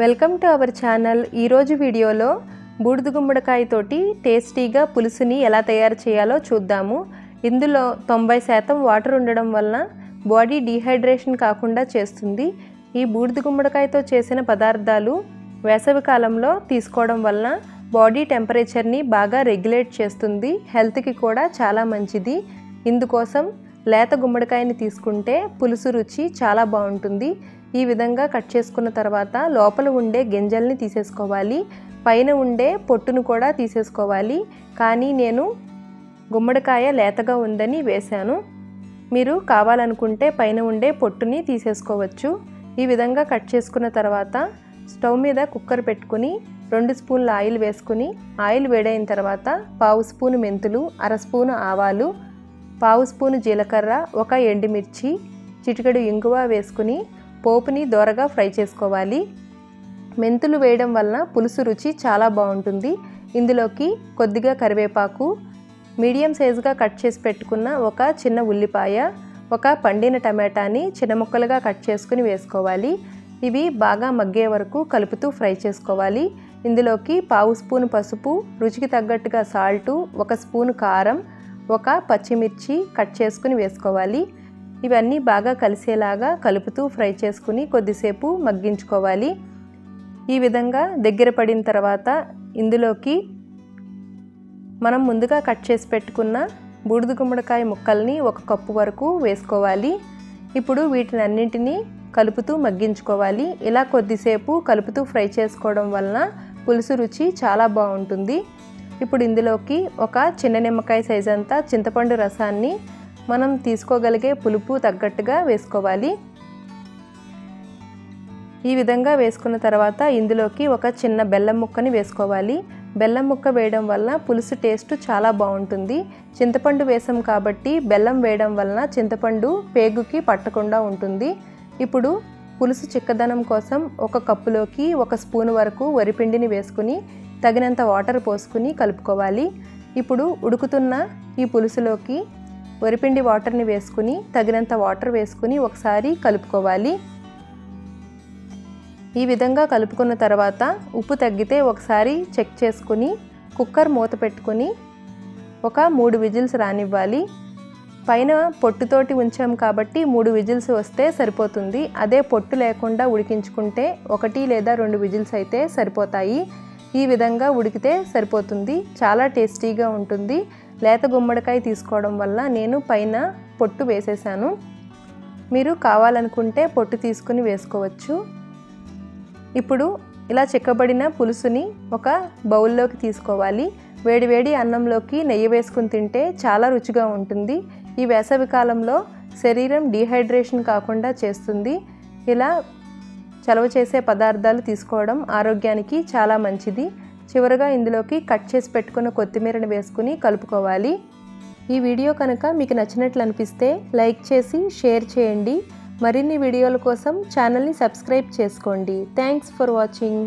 Welcome to our channel. ఈరోజు వీడియోలో బూడిద గుమ్మడికాయతోటి టేస్టీగా పులుసుని ఎలా తయారు చేయాలో చూద్దాము. ఇందులో తొంభై శాతం వాటర్ ఉండడం వలన బాడీ డీహైడ్రేషన్ కాకుండా చేస్తుంది. ఈ బూడిద గుమ్మడికాయతో చేసిన పదార్థాలు వేసవి కాలంలో తీసుకోవడం వలన బాడీ టెంపరేచర్ని బాగా రెగ్యులేట్ చేస్తుంది. హెల్త్కి కూడా చాలా మంచిది. ఇందుకోసం లేత గుమ్మడికాయని తీసుకుంటే పులుసు రుచి చాలా బాగుంటుంది. ఈ విధంగా కట్ చేసుకున్న తర్వాత లోపల ఉండే గింజల్ని తీసేసుకోవాలి. పైన ఉండే పొట్టును కూడా తీసేసుకోవాలి. కానీ నేను గుమ్మడికాయ లేతగా ఉందని వేశాను. మీరు కావాలనుకుంటే పైన ఉండే పొట్టుని తీసేసుకోవచ్చు. ఈ విధంగా కట్ చేసుకున్న తర్వాత స్టవ్ మీద కుక్కర్ పెట్టుకుని రెండు స్పూన్ల ఆయిల్ వేసుకుని ఆయిల్ వేడైన తర్వాత పావు స్పూను మెంతులు అర స్పూను ఆవాలు పావు స్పూను జీలకర్ర ఒక ఎండుమిర్చి చిటికెడు ఇంగువ వేసుకుని పోపుని దోరగా ఫ్రై చేసుకోవాలి. మెంతులు వేయడం వలన పులుసు రుచి చాలా బాగుంటుంది. ఇందులోకి కొద్దిగా కరివేపాకు మీడియం సైజుగా కట్ చేసి పెట్టుకున్న ఒక చిన్న ఉల్లిపాయ ఒక పండిన టమాటాని చిన్న ముక్కలుగా కట్ చేసుకుని వేసుకోవాలి. ఇవి బాగా మగ్గే వరకు కలుపుతూ ఫ్రై చేసుకోవాలి. ఇందులోకి పావు స్పూను పసుపు రుచికి తగ్గట్టుగా సాల్టు ఒక స్పూను కారం ఒక పచ్చిమిర్చి కట్ చేసుకుని వేసుకోవాలి. ఇవన్నీ బాగా కలిసేలాగా కలుపుతూ ఫ్రై చేసుకుని కొద్దిసేపు మగ్గించుకోవాలి. ఈ విధంగా దగ్గర పడిన తర్వాత ఇందులోకి మనం ముందుగా కట్ చేసి పెట్టుకున్న బూడిద గుమ్మడికాయ ముక్కల్ని ఒక కప్పు వరకు వేసుకోవాలి. ఇప్పుడు వీటిని అన్నింటినీ కలుపుతూ మగ్గించుకోవాలి. ఇలా కొద్దిసేపు కలుపుతూ ఫ్రై చేసుకోవడం వలన పులుసు రుచి చాలా బాగుంటుంది. ఇప్పుడు ఇందులోకి ఒక చిన్న నిమ్మకాయ సైజ్ అంతా చింతపండు రసాన్ని మనం తీసుకోగలిగే పులుపు తగ్గట్టుగా వేసుకోవాలి. ఈ విధంగా వేసుకున్న తర్వాత ఇందులోకి ఒక చిన్న బెల్లం ముక్కని వేసుకోవాలి. బెల్లం ముక్క వేయడం వలన పులుసు టేస్ట్ చాలా బాగుంటుంది. చింతపండు వేసాం కాబట్టి బెల్లం వేయడం వలన చింతపండు పేగుకి పట్టకుండా ఉంటుంది. ఇప్పుడు పులుసు చిక్కదనం కోసం ఒక కప్పులోకి ఒక స్పూన్ వరకు వరిపిండిని వేసుకుని తగినంత వాటర్ పోసుకుని కలుపుకోవాలి. ఇప్పుడు ఉడుకుతున్న ఈ పులుసులోకి వరిపిండి వాటర్ని వేసుకుని తగినంత వాటర్ వేసుకుని ఒకసారి కలుపుకోవాలి. ఈ విధంగా కలుపుకున్న తర్వాత ఉప్పు తగ్గితే ఒకసారి చెక్ చేసుకుని కుక్కర్ మూత పెట్టుకుని ఒక మూడు విజిల్స్ రానివ్వాలి. పైన పొట్టుతోటి ఉంచాం కాబట్టి మూడు విజిల్స్ వస్తే సరిపోతుంది. అదే పొట్టు లేకుండా ఉడికించుకుంటే ఒకటి లేదా రెండు విజిల్స్ అయితే సరిపోతాయి. ఈ విధంగా ఉడికితే సరిపోతుంది. చాలా టేస్టీగా ఉంటుంది. లేత గుమ్మడికాయ తీసుకోవడం వల్ల నేను పైన పొట్టు వేసేసాను. మీరు కావాలనుకుంటే పొట్టు తీసుకుని వేసుకోవచ్చు. ఇప్పుడు ఇలా చిక్కబడిన పులుసుని ఒక బౌల్లోకి తీసుకోవాలి. వేడివేడి అన్నంలోకి నెయ్యి వేసుకుని తింటే చాలా రుచిగా ఉంటుంది. ఈ వేసవి కాలంలో శరీరం డీహైడ్రేషన్ కాకుండా చేస్తుంది. ఇలా చలవ చేసే పదార్థాలు తీసుకోవడం ఆరోగ్యానికి చాలా మంచిది. చివరగా ఇందులోకి కట్ చేసి పెట్టుకున్న కొత్తిమీరని వేసుకుని కలుపుకోవాలి. ఈ వీడియో కనుక మీకు నచ్చినట్లు అనిపిస్తే లైక్ చేసి షేర్ చేయండి. మరిన్ని వీడియోల కోసం ఛానల్ని సబ్స్క్రైబ్ చేసుకోండి. Thanks for watching.